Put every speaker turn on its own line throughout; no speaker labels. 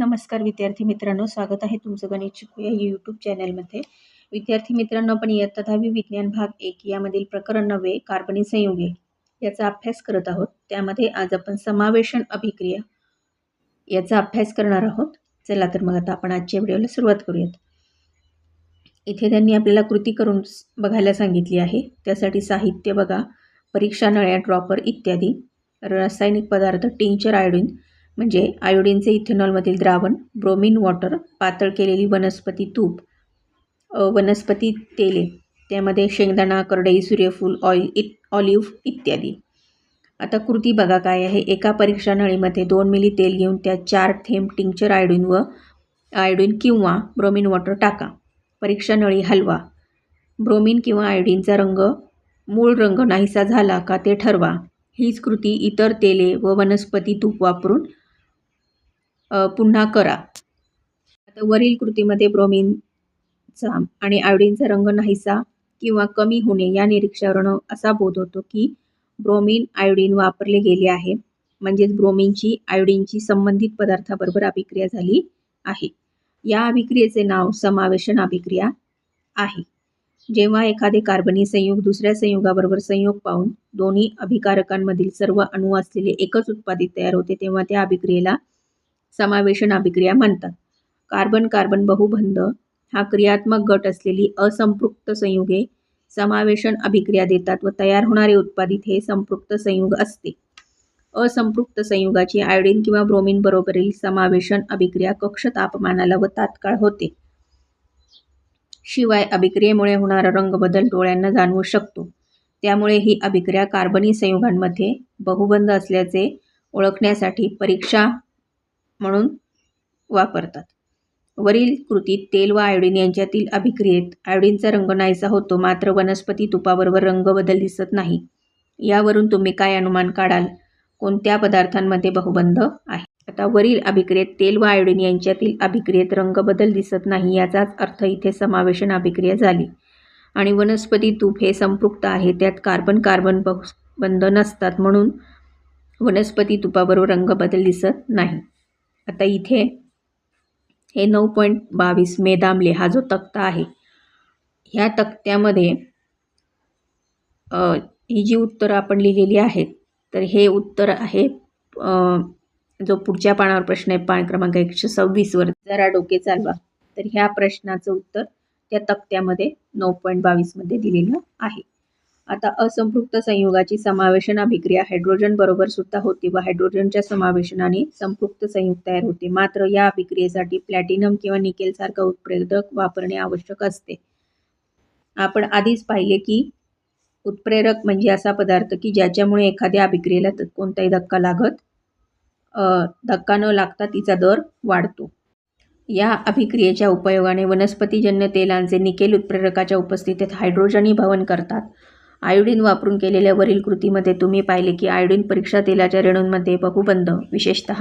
नमस्कार विद्यार्थी मित्रांनो स्वागत आहे तुमचं गणित शिकूया या यूट्यूब चॅनलमध्ये विद्यार्थी मित्रांनो आपण इयत्ता दहावी विज्ञान भाग एक यामधील प्रकरण नव्हे कार्बनी संयुगे याचा अभ्यास करत आहोत. त्यामध्ये आज आपण समावेशन अभिक्रिया याचा अभ्यास करणार आहोत. चला तर मग आता आपण आजच्या व्हिडिओला सुरुवात करूयात. इथे त्यांनी आपल्याला कृती करून बघायला सांगितली आहे. त्यासाठी साहित्य बघा परीक्षा नळ्या ड्रॉपर इत्यादी रासायनिक पदार्थ टिंचर आयोडीन म्हणजे आयोडीनचे इथेनॉलमधील द्रावण ब्रोमिन वॉटर पातळ केलेली वनस्पती तूप वनस्पती तेले त्यामध्ये शेंगदाणा करडई सूर्यफूल ऑइल इत ऑलिव्ह इत्यादी. आता कृती बघा काय आहे. एका परीक्षा नळीमध्ये दोन मिली तेल घेऊन त्यात चार थेंब टिंक्चर आयोडीन व आयोडीन किंवा ब्रोमिन वॉटर टाका. परीक्षा नळी हलवा. ब्रोमिन किंवा आयोडीनचा रंग मूळ रंग नाहीसा झाला का ते ठरवा. हीच कृती इतर तेले व वनस्पती तूप वापरून पुन्हा करा. आता वरील कृतीमध्ये ब्रोमिनचा आणि आयोडीनचा रंग नाहीसा किंवा कमी होणे या निरीक्षणावरून असा बोध होतो की ब्रोमिन आयोडीन वापरले गेले आहे. म्हणजेच ब्रोमिनची आयोडीनची संबंधित पदार्थाबरोबर अभिक्रिया झाली आहे. या अभिक्रियेचे नाव समावेशन अभिक्रिया आहे. जेव्हा एखादे कार्बनी संयुग दुसऱ्या संयुगाबरोबर संयोग पाहून दोन्ही अभिकारकांमधील सर्व अणू असलेले एकच उत्पादित तयार होते तेव्हा त्या अभिक्रियेला समावेशन अभिक्रिया म्हणतात. कार्बन कार्बन बहुबंध हा क्रियात्मक गट असलेली असंपृक्त संयुगे समावेशन अभिक्रिया देतात व तयार होणारे उत्पादित हे संपृक्त संयुग असते. असंपृक्त संयुगाची आयोडीन किंवा ब्रोमिन बरोबरील समावेशन अभिक्रिया कक्ष तापमानाला व तात्काळ होते. शिवाय अभिक्रियेमुळे होणारा रंगबदल डोळ्यांना जाणवू शकतो. त्यामुळे ही अभिक्रिया कार्बनी संयुगांमध्ये बहुबंध असल्याचे ओळखण्यासाठी परीक्षा म्हणून वापरतात. वरील कृतीत तेल व आयोडीन यांच्यातील अभिक्रियेत आयोडीनचा रंग नाहीसा होतो मात्र वनस्पती तुपाबरोबर रंग बदल दिसत नाही. यावरून तुम्ही काय अनुमान काढाल? कोणत्या पदार्थांमध्ये बहुबंध आहे? आता वरील अभिक्रियेत तेल व आयोडीन यांच्यातील अभिक्रियेत रंगबदल दिसत नाही याचाच अर्थ इथे समावेशन अभिक्रिया झाली. आणि वनस्पती तूप हे संपृक्त आहे त्यात कार्बन कार्बन बहुबंध नसतात म्हणून वनस्पती तुपाबरोबर रंगबदल दिसत नाही. आता इथे हे नऊ पॉईंट बावीस मेदामले हा जो तक्ता आहे ह्या तक्त्यामध्ये ही जी उत्तरं आपण लिहिलेली आहेत तर हे उत्तर आहे जो पुढच्या पानावर प्रश्न आहे पान क्रमांक एकशे सव्वीसवर जरा डोके चालवा. तर ह्या प्रश्नाचं उत्तर त्या तक्त्यामध्ये नऊ पॉईंट बावीसमध्ये दिलेलं आहे. आता असंपृक्त संयुगाची समावेशन अभिक्रिया हायड्रोजन बरोबर सुद्धा होते व हायड्रोजनच्या समावेशनाने संपृक्त संयुग तयार होते. मात्र या अभिक्रियेसाठी प्लॅटिनम किंवा निकेलसारखा उत्प्रेरक वापरणे आवश्यक असते. आपण आधीच पाहिले की उत्प्रेरक म्हणजे असा पदार्थ की ज्याच्यामुळे एखाद्या अभिक्रियेला कोणताही धक्का लागत धक्का न लागता तिचा दर वाढतो. या अभिक्रियेच्या उपयोगाने वनस्पतीजन्य तेलांचे निकेल उत्प्रेरकाच्या उपस्थितीत हायड्रोजनीभवन करतात. आयोडीन वापरून केलेल्या वरील कृतीमध्ये तुम्ही पाहिले की आयोडीन परीक्षा तेलाच्या रेणूंमध्ये बहुबंध विशेषत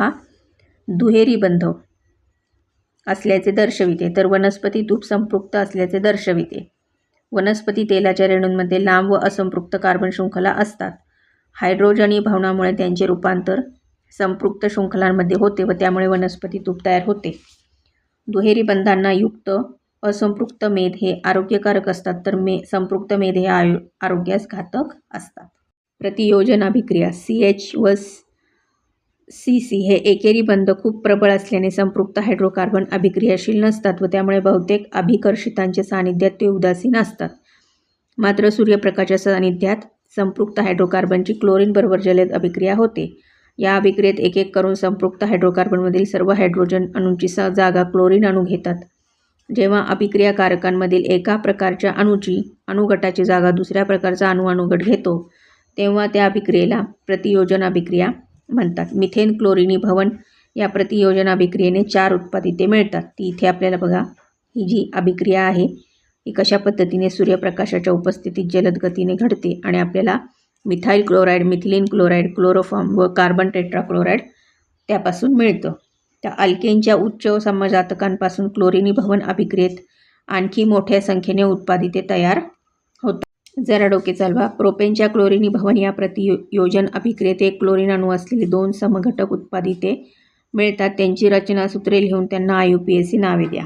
दुहेरी बंध असल्याचे दर्शविते. तर वनस्पती तूप संपृक्त असल्याचे दर्शविते. वनस्पती तेलाच्या रेणूंमध्ये लांब व असंपृक्त कार्बन शृंखला असतात. हायड्रोजनी भावनामुळे त्यांचे रूपांतर संपृक्त शृंखलांमध्ये होते व त्यामुळे वनस्पती तूप तयार होते. दुहेरी बंधांना युक्त असंपृक्त मेध हे आरोग्यकारक असतात तर मे संपृक्त मेध हे आयु आरोग्यास घातक असतात. प्रतियोजन अभिक्रिया सी एच व सी सी हे एकेरी बंध खूप प्रबळ असल्याने संपृक्त हायड्रोकार्बन अभिक्रियाशील नसतात व त्यामुळे बहुतेक अभिकर्षितांच्या सानिध्यात ते उदासीन असतात. मात्र सूर्यप्रकाशाच्या सानिध्यात संपृक्त हायड्रोकार्बनची क्लोरीनबरोबर जलद अभिक्रिया होते. या अभिक्रियेत एक एक करून संपृक्त हायड्रोकार्बनमधील सर्व हायड्रोजन अणूंची स जागा क्लोरीन अणू घेतात. जेव्हा अभिक्रियाकारकांमधील एका प्रकारच्या अणूची अणुगटाची जागा दुसऱ्या प्रकारचा अणू अणुगट घेतो तेव्हा त्या अभिक्रियेला प्रतियोजन अभिक्रिया म्हणतात. मिथेन क्लोरिनी भवन या प्रतियोजन अभिक्रियेने चार उत्पादिते मिळतात. ती इथे आपल्याला बघा ही जी अभिक्रिया आहे ही कशा पद्धतीने सूर्यप्रकाशाच्या उपस्थितीत जलद गतीने घडते आणि आपल्याला methyl chloride methylene chloride chloroform व कार्बन टेट्राक्लोराईड त्यापासून मिळतं. त्या अल्केनच्या उच्च समजातकांपासून क्लोरिनी भवन अभिक्रियेत आणखी मोठ्या संख्येने उत्पादिते तयार होतात जरा डोके चालवा. प्रोपेनच्या क्लोरिनी भवन या प्रतियोजन अभिक्रियेत एक क्लोरीन अणू असलेले दोन समघटक उत्पादिते मिळतात. त्यांची रचना सूत्रे लिहून त्यांना I U P S C नावे द्या.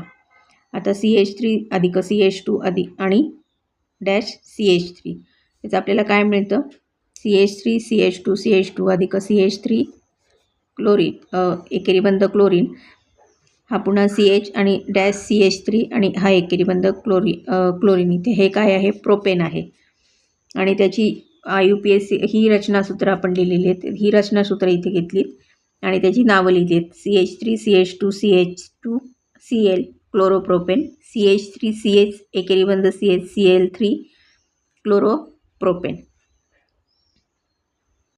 आता सी एच थ्री अधिक सी एच टू अधिक आणि डॅश सी एच थ्री. याचं आपल्याला काय मिळतं? C H three C H two C H two अधिक सी एच थ्री क्लोरीन एकेरीबंध क्लोरीन हा पुन्हा सी एच आणि डॅश सी एच थ्री आणि हा एकेरीबंध क्लोरी क्लोरीन इथे हे काय आहे? प्रोपेन आहे. आणि त्याची I U P S C ही रचनासूत्र आपण लिहिलेली आहेत. ही रचनासूत्र इथे घेतलीत. आणि त्याची नावं लिहिली आहेत. C H three C H two C H two C L chloropropane C H three C H एकेरीबंध C H C L three chloropropane